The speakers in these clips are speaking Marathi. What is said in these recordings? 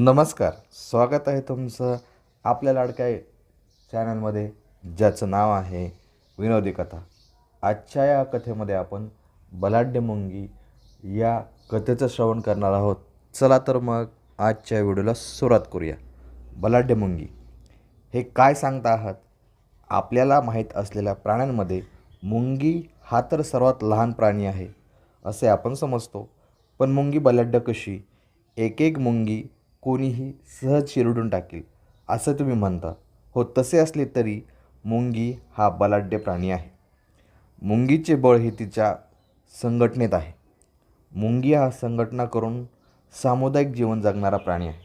नमस्कार स्वागत आहे तुमचं आपल्या लाडक्या चॅनलमध्ये ज्याचं नाव आहे विनोदी कथा. आजच्या या कथेमध्ये आपण बलाढ्य मुंगी या कथेचं श्रवण करणार आहोत. चला तर मग आजच्या व्हिडिओला सुरुवात करूया. बलाढ्य मुंगी हे काय सांगता आहात? आपल्याला माहीत असलेल्या प्राण्यांमध्ये मुंगी हा तर सर्वात लहान प्राणी आहे असे आपण समजतो. पण मुंगी बलाढ्य कशी? एक एक मुंगी कोणीही सहज चिरडून टाकेल असं तुम्ही म्हणता. हो तसे असले तरी मुंगी हा बलाढ्य प्राणी आहे. मुंगीचे बळ हे तिच्या संघटनेत आहे. मुंगी हा संघटना करून सामुदायिक जीवन जगणारा प्राणी आहे.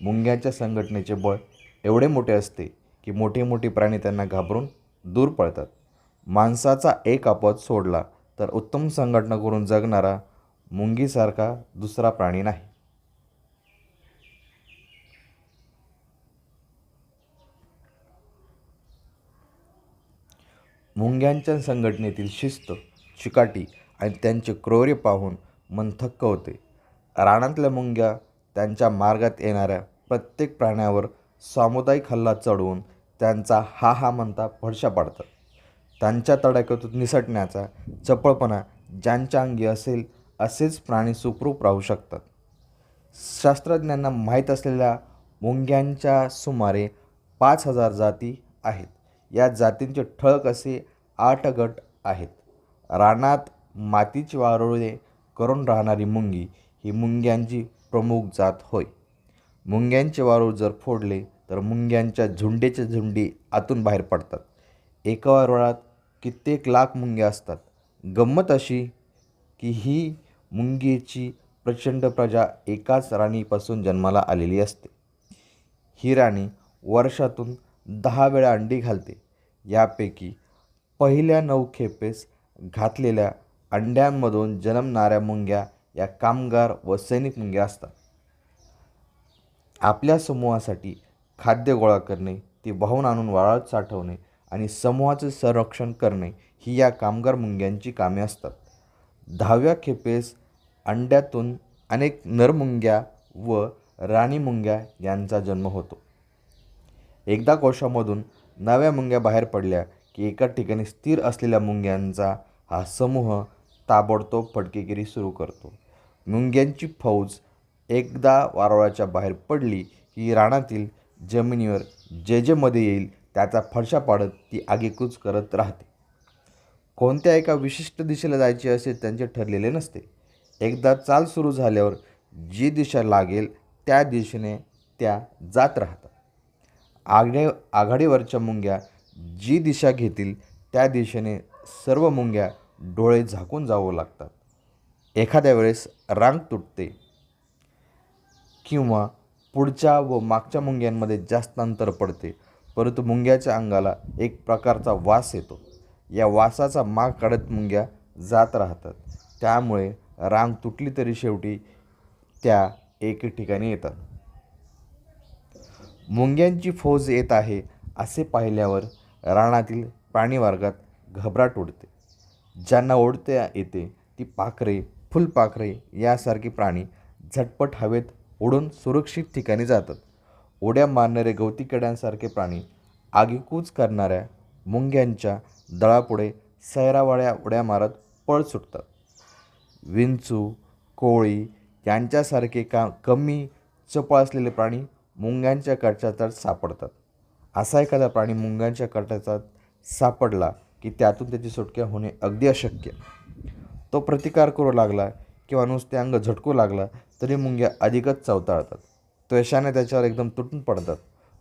मुंग्याच्या संघटनेचे बळ एवढे मोठे असते की मोठे मोठे प्राणी त्यांना घाबरून दूर पळतात. माणसाचा एक आपद सोडला तर उत्तम संघटना करून जगणारा मुंगीसारखा दुसरा प्राणी नाही. मुंग्यांच्या संघटनेतील शिस्त चिकाटी आणि त्यांचे क्रौर्य पाहून मन थक्क होते. रानातल्या मुंग्या त्यांच्या मार्गात येणाऱ्या प्रत्येक प्राण्यावर सामुदायिक हल्ला चढवून त्यांचा हा हा म्हणता फडशा पाडतात. त्यांच्या तडाख्यातून निसटण्याचा चपळपणा ज्यांच्या अंगी असेल असेच प्राणी सुखरूप राहू शकतात. शास्त्रज्ञांना माहीत असलेल्या मुंग्यांच्या सुमारे पाच हजार जाती आहेत. या जातींचे ठळक असे आठ गट आहेत. रानात मातीची वारुळे करून राहणारी मुंगी ही मुंग्यांची प्रमुख जात होय. मुंग्यांचे वारूळ जर फोडले तर मुंग्यांच्या झुंडेचे झुंडी आतून बाहेर पडतात. एका वारुळात कित्येक लाख मुंग्या असतात. गंमत अशी की ही मुंगीची प्रचंड प्रजा एकाच राणीपासून जन्माला आलेली असते. ही राणी वर्षातून दहा वेळा अंडी घालते. यापैकी पहिल्या नऊ खेपेस घातलेल्या अंड्यांमधून जन्मणाऱ्या मुंग्या या कामगार व सैनिक मुंग्या असतात. आपल्या समूहासाठी खाद्य गोळा करणे ती वाहून आणून वाळात साठवणे आणि समूहाचे संरक्षण करणे ही या कामगार मुंग्यांची कामे असतात. दहाव्या खेपेस अंड्यातून अनेक नरमुंग्या व राणी मुंग्या यांचा जन्म होतो. एकदा कोशामधून नव्या मुंग्या बाहेर पडल्या की एका ठिकाणी स्थिर असलेल्या मुंग्यांचा हा समूह ताबडतोब फटकेगिरी सुरू करतो. मुंग्यांची फौज एकदा वारुळाच्या बाहेर पडली की रानातील जमिनीवर जे जे मध्ये येईल त्याचा फडशा पाडत ती आगेकूच करत राहते. कोणत्या एका विशिष्ट दिशेला जायचे असे त्यांचे ठरलेले नसते. एकदा चाल सुरू झाल्यावर जी दिशा लागेल त्या दिशेने त्या जात राहतात. आघडे आघाडीवरच्या मुंग्या जी दिशा घेतील त्या दिशेने सर्व मुंग्या डोळे झाकून जावं लागतात. एखाद्या वेळेस रांग तुटते किंवा पुढच्या व मागच्या मुंग्यांमध्ये जास्त अंतर पडते परंतु मुंग्याच्या अंगाला एक प्रकारचा वास येतो. या वासाचा माग काढत मुंग्या जात राहतात. त्यामुळे रांग तुटली तरी शेवटी त्या एक ठिकाणी येतात. मुंग्यांची फौज येत आहे असे पाहिल्यावर रानातील प्राणीवर्गात घबराट उडते. ज्यांना ओढता येते ती पाखरे फुलपाखरे यासारखे प्राणी झटपट हवेत उडून सुरक्षित ठिकाणी जातात. उड्या मारणारे गवती किड्यांसारखे प्राणी आगीकूच करणाऱ्या मुंग्यांच्या दळापुढे सैरावाळ्या उड्या मारत पळ सुटतात. विंचू कोळी यांच्यासारखे का कमी चपळ असलेले प्राणी मुंग्यांच्या कटाचात सापडतात. असा एखादा प्राणी मुंग्यांच्या कटाचात सापडला की त्यातून त्याची सुटक्या होणे अगदी अशक्य. तो प्रतिकार करू लागला किंवा नुसते अंग झटकू लागला तरी मुंग्या अधिकच चवताळतात. त्वेषाने त्याच्यावर एकदम तुटून पडतात.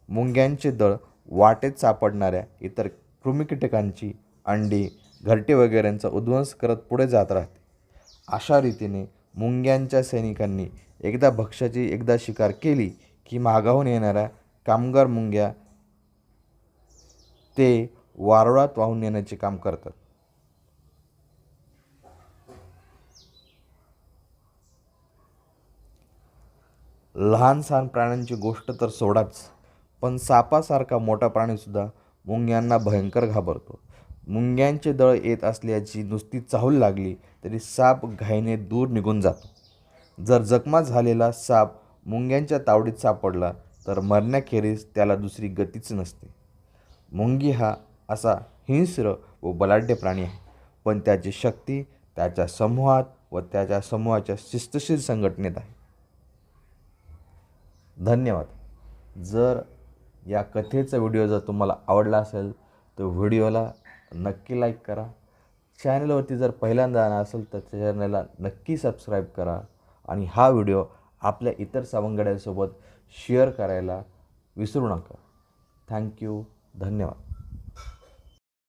मुंग्यांचे दळ वाटेत सापडणाऱ्या इतर कृमिकीटकांची अंडी घरटे वगैरेंचा उद्ध्वंस करत पुढे जात राहते. अशा रीतीने मुंग्यांच्या सैनिकांनी एकदा भक्ष्याची एकदा शिकार केली की मागाहून येणाऱ्या कामगार मुंग्या ते वारुळात वाहून नेण्याचे काम करतात. लहान सहान प्राण्यांची गोष्ट तर सोडाच पण सापासारखा मोठा प्राणीसुद्धा मुंग्यांना भयंकर घाबरतो. मुंग्यांचे दळ येत असल्याची नुसती चाहूल लागली तरी साप घाईने दूर निघून जातो. जर जखमा झालेला साप मुंग्यांच्या तावडीत सापडला तर मरण्याखेरीज त्याला दुसरी गतीच नसते. मुंगी हा असा हिंस्र व बलाढ्य प्राणी आहे. पण त्याची शक्ती त्याच्या समूहात व त्याच्या समूहाच्या शिस्तशीर संघटनेत आहे. धन्यवाद. जर या कथेचा व्हिडिओ जर तुम्हाला आवडला असेल तर व्हिडिओला नक्की लाईक करा. चॅनलवरती जर पहिल्यांदा आला असेल तर चॅनलला नक्की सबस्क्राईब करा. आणि हा व्हिडिओ आपल्या इतर सवंगड्यांसोबत शेअर करायला विसरू नका. थँक्यू धन्यवाद.